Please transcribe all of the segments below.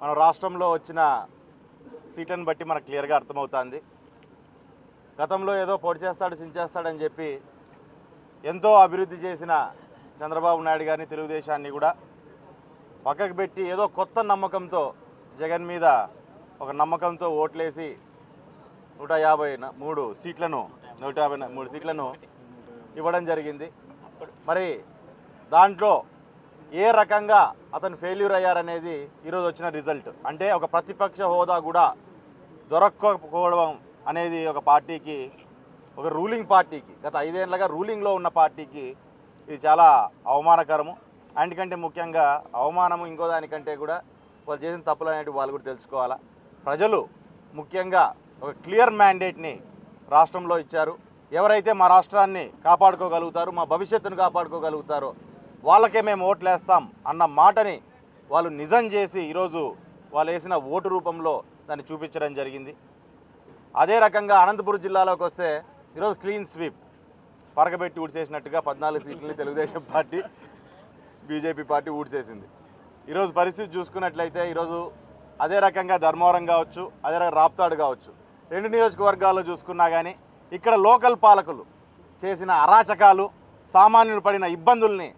మన రాష్ట్రంలో వచ్చిన సీట్లను బట్టి మనకు క్లియర్గా అర్థమవుతుంది. గతంలో ఏదో పొడి చేస్తాడు చించేస్తాడని చెప్పి ఎంతో అభివృద్ధి చేసిన చంద్రబాబు నాయుడు గారిని తెలుగుదేశాన్ని కూడా పక్కకు పెట్టి ఏదో కొత్త నమ్మకంతో జగన్ మీద ఒక నమ్మకంతో ఓట్లేసి నూట యాభై మూడు సీట్లను నూట యాభై మూడు సీట్లను ఇవ్వడం జరిగింది. మరి దాంట్లో ఏ రకంగా అతను ఫెయిల్యూర్ అయ్యారనేది ఈరోజు వచ్చిన రిజల్ట్ అంటే ఒక ప్రతిపక్ష హోదా కూడా దొరక్కపోవడం అనేది ఒక పార్టీకి ఒక రూలింగ్ పార్టీకి గత ఐదేళ్ళుగా రూలింగ్లో ఉన్న పార్టీకి ఇది చాలా అవమానకరము. అంటికంటే ముఖ్యంగా అవమానము ఇంకో దానికంటే కూడా వాళ్ళు చేసిన తప్పులు అనేవి వాళ్ళు కూడా తెలుసుకోవాలా. ప్రజలు ముఖ్యంగా ఒక క్లియర్ మ్యాండేట్ని రాష్ట్రంలో ఇచ్చారు. ఎవరైతే మా రాష్ట్రాన్ని కాపాడుకోగలుగుతారు మా భవిష్యత్తును కాపాడుకోగలుగుతారో వాళ్ళకే మేము ఓట్లు వేస్తాం అన్న మాటని వాళ్ళు నిజం చేసి ఈరోజు వాళ్ళు వేసిన ఓటు రూపంలో దాన్ని చూపించడం జరిగింది. అదే రకంగా అనంతపురం జిల్లాలోకి వస్తే ఈరోజు క్లీన్ స్వీప్. పరగబెట్టి ఊడ్చేసినట్టుగా పద్నాలుగు సీట్లని తెలుగుదేశం పార్టీ బీజేపీ పార్టీ ఊడ్చేసింది. ఈరోజు పరిస్థితి చూసుకున్నట్లయితే ఈరోజు అదే రకంగా ధర్మవరం కావచ్చు అదే రకంగా రాప్తాడు కావచ్చు. రెండు నియోజకవర్గాల్లో చూసుకున్నా కానీ ఇక్కడ లోకల్ పాలకులు చేసిన అరాచకాలు సామాన్యులు పడిన ఇబ్బందుల్ని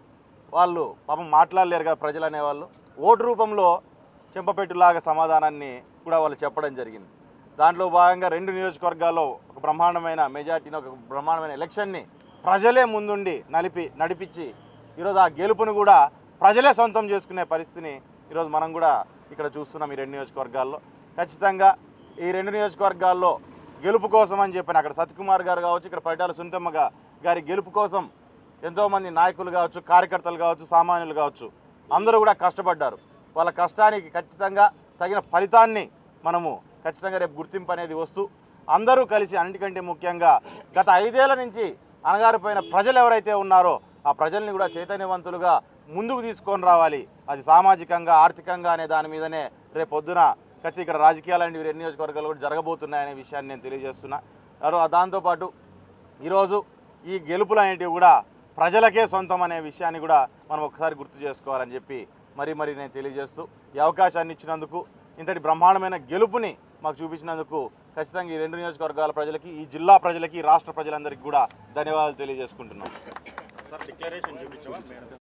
వాళ్ళు పాపం మాట్లాడలేరు కదా ప్రజలు అనేవాళ్ళు ఓటు రూపంలో చెంపపెట్టులాగా సమాధానాన్ని కూడా వాళ్ళు చెప్పడం జరిగింది. దాంట్లో భాగంగా రెండు నియోజకవర్గాల్లో ఒక బ్రహ్మాండమైన మెజార్టీని ఒక బ్రహ్మాండమైన ఎలక్షన్ని ప్రజలే ముందుండి నలిపి నడిపించి ఈరోజు ఆ గెలుపును కూడా ప్రజలే సొంతం చేసుకునే పరిస్థితిని ఈరోజు మనం కూడా ఇక్కడ చూస్తున్నాం ఈ రెండు నియోజకవర్గాల్లో. ఖచ్చితంగా ఈ రెండు నియోజకవర్గాల్లో గెలుపు కోసం అని చెప్పిన అక్కడ సత్యకుమార్ గారు కావచ్చు ఇక్కడ పరిటాల సునీతమ్మ గారి గెలుపు కోసం ఎంతోమంది నాయకులు కావచ్చు కార్యకర్తలు కావచ్చు సామాన్యులు కావచ్చు అందరూ కూడా కష్టపడ్డారు. వాళ్ళ కష్టానికి ఖచ్చితంగా తగిన ఫలితాన్ని మనము ఖచ్చితంగా రేపు గుర్తింపు అనేది వస్తూ అందరూ కలిసి అన్నిటికంటే ముఖ్యంగా గత ఐదేళ్ళ నుంచి అణగారిపోయిన ప్రజలు ఎవరైతే ఉన్నారో ఆ ప్రజల్ని కూడా చైతన్యవంతులుగా ముందుకు తీసుకొని రావాలి. అది సామాజికంగా ఆర్థికంగా అనే దాని మీదనే రేపు పొద్దున ఖచ్చితంగా ఇక్కడ రాజకీయాలు అనేవి రెండు నియోజకవర్గాలు కూడా జరగబోతున్నాయనే విషయాన్ని నేను తెలియజేస్తున్నా. దాంతోపాటు ఈరోజు ఈ గెలుపులు అనేటివి కూడా ప్రజలకే సొంతం అనే విషయాన్ని కూడా మనం ఒకసారి గుర్తు చేసుకోవాలని చెప్పి మరీ మరీ నేను తెలియజేస్తూ ఈ అవకాశాన్ని ఇచ్చినందుకు ఇంతటి బ్రహ్మాండమైన గెలుపుని మాకు చూపించినందుకు ఖచ్చితంగా ఈ రెండు నియోజకవర్గాల ప్రజలకి ఈ జిల్లా ప్రజలకి రాష్ట్ర ప్రజలందరికీ కూడా ధన్యవాదాలు తెలియజేసుకుంటున్నాం. చూపించు